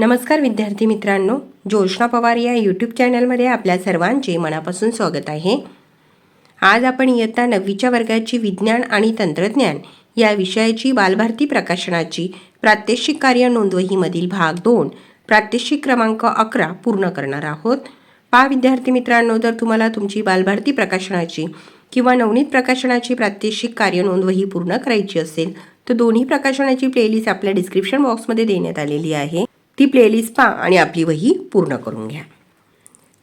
नमस्कार विद्यार्थी मित्रांनो जोशना पवार या यूट्यूब चॅनलमध्ये आपल्या सर्वांचे मनापासून स्वागत आहे. आज आपण इयत्ता नववीच्या वर्गाची विज्ञान आणि तंत्रज्ञान या विषयाची बालभारती प्रकाशनाची प्रात्यक्षिक कार्य नोंदवहीमधील भाग दोन प्रात्यक्षिक क्रमांक अकरा पूर्ण करणार आहोत. पा विद्यार्थी मित्रांनो जर तुम्हाला तुमची बालभारती प्रकाशनाची किंवा नवनीत प्रकाशनाची प्रात्यक्षिक कार्य नोंदवही पूर्ण करायची असेल तर दोन्ही प्रकाशनाची प्लेलिस्ट आपल्या डिस्क्रिप्शन बॉक्समध्ये देण्यात आलेली आहे. ती प्लेलिस्ट पहा आणि आपली वही पूर्ण करून घ्या.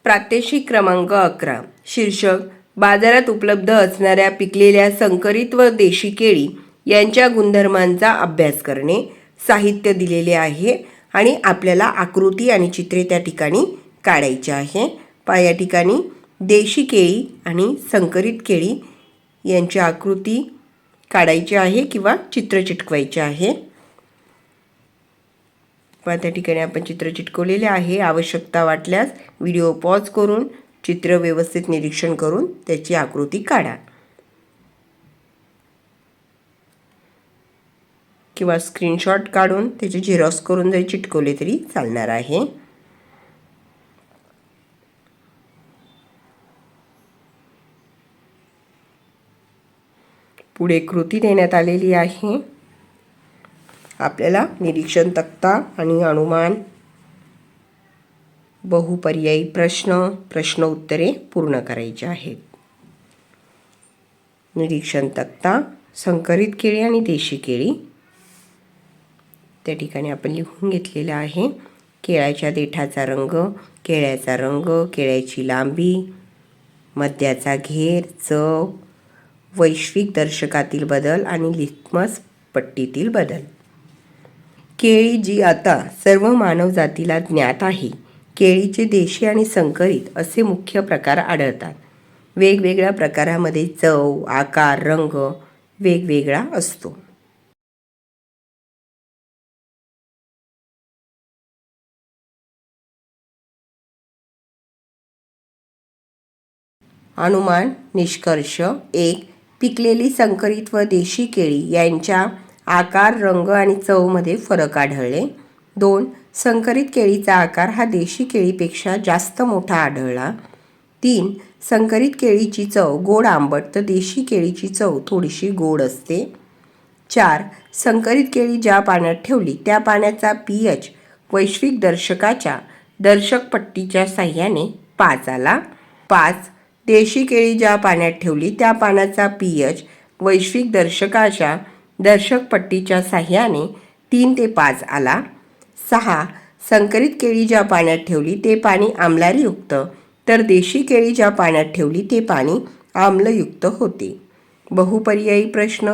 प्रात्यक्षिक क्रमांक अकरा. शीर्षक बाजारात उपलब्ध असणाऱ्या पिकलेल्या संकरित व देशी केळी यांच्या गुणधर्मांचा अभ्यास करणे साहित्य दिलेले आहे आणि आपल्याला आकृती आणि चित्रे त्या ठिकाणी काढायची आहे. पा या ठिकाणी देशी केळी आणि संकरित केळी यांची आकृती काढायची आहे किंवा चित्र चिटकवायचे आहे. पण त्या ठिकाणी आपण चित्र चिटकवलेले आहे. आवश्यकता वाटल्यास व्हिडिओ पॉज करून चित्र व्यवस्थित निरीक्षण करून त्याची आकृती काढा. किंवा स्क्रीनशॉट काढून त्याचे झेरॉक्स करून जरी चिटकवले तरी चालणार आहे. पुढे कृती देण्यात आलेली आहे. आपल्याला निरीक्षण तक्ता आणि अनुमान बहुपर्यायी प्रश्न प्रश्न उत्तरे पूर्ण करायची आहेत. निरीक्षण तक्ता संकरित केळी आणि देशी केळी. त्या ठिकाणी आपण लिहून घेतलेलं आहे केळ्याच्या देठाचा रंग केळ्याचा रंग केळ्याची लांबी मद्याचा घेर चव वैश्विक दर्शकातील बदल आणि लिथमस पट्टीतील बदल. केळी जी आता सर्व मानवजातीला ज्ञात आहे केळीचे देशी आणि संकरित असे मुख्य प्रकार आढळतात. वेगवेगळ्या प्रकारामध्ये चव आकार रंग वेगवेगळा असतो. अनुमान निष्कर्ष एक पिकलेली संकरित व देशी केळी यांच्या आकार रंग आणि चवमध्ये फरक आढळले. दोन संकरित केळीचा आकार हा देशी केळीपेक्षा जास्त मोठा आढळला. तीन संकरित केळीची चव गोड आंबट तर देशी केळीची चव थोडीशी गोड असते. चार संकरित केळी ज्या पाण्यात ठेवली त्या पाण्याचा पी एच वैश्विक दर्शकाच्या दर्शक पट्टीच्या साह्याने पाच आला. पाच देशी केळी ज्या पाण्यात ठेवली त्या पाण्याचा पी एच वैश्विक दर्शकाच्या दर्शक पट्टीच्या साह्याने तीन ते पाच आला. सहा संकरित केळी ज्या पाण्यात ठेवली ते पाणी आम्लारयुक्त तर देशी केळी ज्या पाण्यात ठेवली ते पाणी आम्लयुक्त होते. बहुपर्यायी प्रश्न.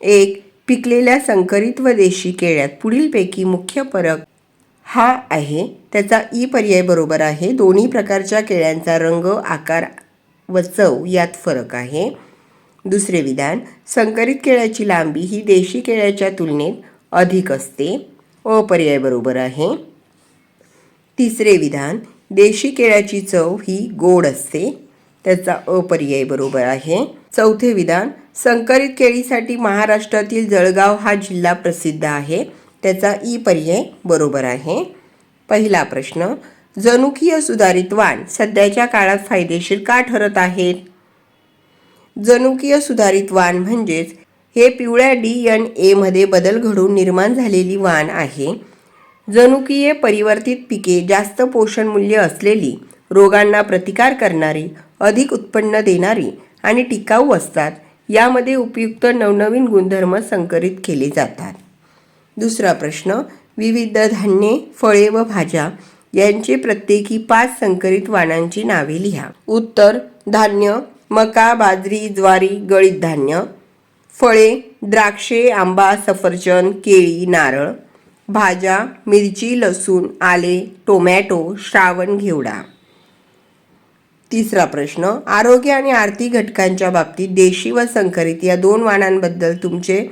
एक पिकलेल्या संकरित व देशी केळ्यात पुढीलपैकी मुख्य फरक हा आहे. त्याचा ई पर्याय बरोबर आहे. दोन्ही प्रकारच्या केळ्यांचा रंग आकार व चव यात फरक आहे. दुसरे विधान संकरित केळ्याची लांबी ही देशी केळ्याच्या तुलनेत अधिक असते. अपर्याय बरोबर आहे. तिसरे विधान देशी केळ्याची चव ही गोड असते. त्याचा अपर्याय बरोबर आहे. चौथे विधान संकरित केळीसाठी महाराष्ट्रातील जळगाव हा जिल्हा प्रसिद्ध आहे. त्याचा ई पर्याय बरोबर आहे. पहिला प्रश्न जनुकीय सुधारित वाण सध्याच्या काळात फायदेशीर का ठरत आहेत? जनुकीय सुधारित वाण म्हणजेच हे पिवळ्या डी एन एमध्ये बदल घडून निर्माण झालेली वाण आहे. जनुकीय परिवर्तित पिके जास्त पोषण मूल्य असलेली रोगांना प्रतिकार करणारी अधिक उत्पन्न देणारी आणि टिकाऊ असतात. यामध्ये उपयुक्त नवनवीन गुणधर्म संकरित केले जातात. दुसरा प्रश्न विविध धान्ये फळे व भाज्या यांचे प्रत्येकी पाच संकरित वाणांची नावे लिहा. उत्तर धान्य मका बाजरी ज्वारी गळीत धान्य फळे द्राक्षे आंबा सफरचंद केळी नारळ भाज्या मिरची लसूण आले टोमॅटो श्रावण घेवडा. तिसरा प्रश्न आरोग्य आणि आर्थिक घटकांच्या बाबतीत देशी व संकरित या दोन वाणांबद्दल तुमचे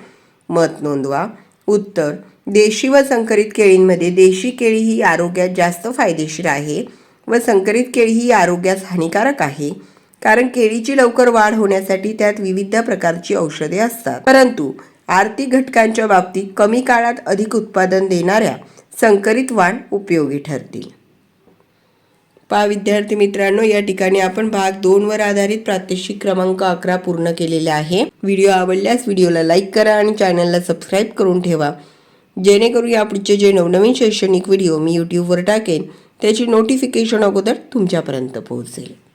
मत नोंदवा. उत्तर देशी व संकरित केळींमध्ये देशी केळी ही आरोग्यात जास्त फायदेशीर आहे व संकरित केळी ही आरोग्यास हानिकारक आहे. कारण केळीची लवकर वाढ होण्यासाठी त्यात विविध प्रकारची औषधे असतात. परंतु आर्थिक घटकांच्या बाबतीत कमी काळात अधिक उत्पादन देणाऱ्या संकरित वाण उपयोगी ठरतील. पहा विद्यार्थी मित्रांनो या ठिकाणी आपण भाग दोन वर आधारित प्रात्यक्षिक क्रमांक अकरा पूर्ण केलेला आहे. व्हिडिओ आवडल्यास व्हिडिओला लाईक करा आणि चॅनलला सबस्क्राईब करून ठेवा. जेणेकरून यापुढचे जे नवनवीन शैक्षणिक व्हिडिओ मी यूट्यूबवर टाकेन त्याची नोटिफिकेशन अगोदर तुमच्यापर्यंत पोहोचेल.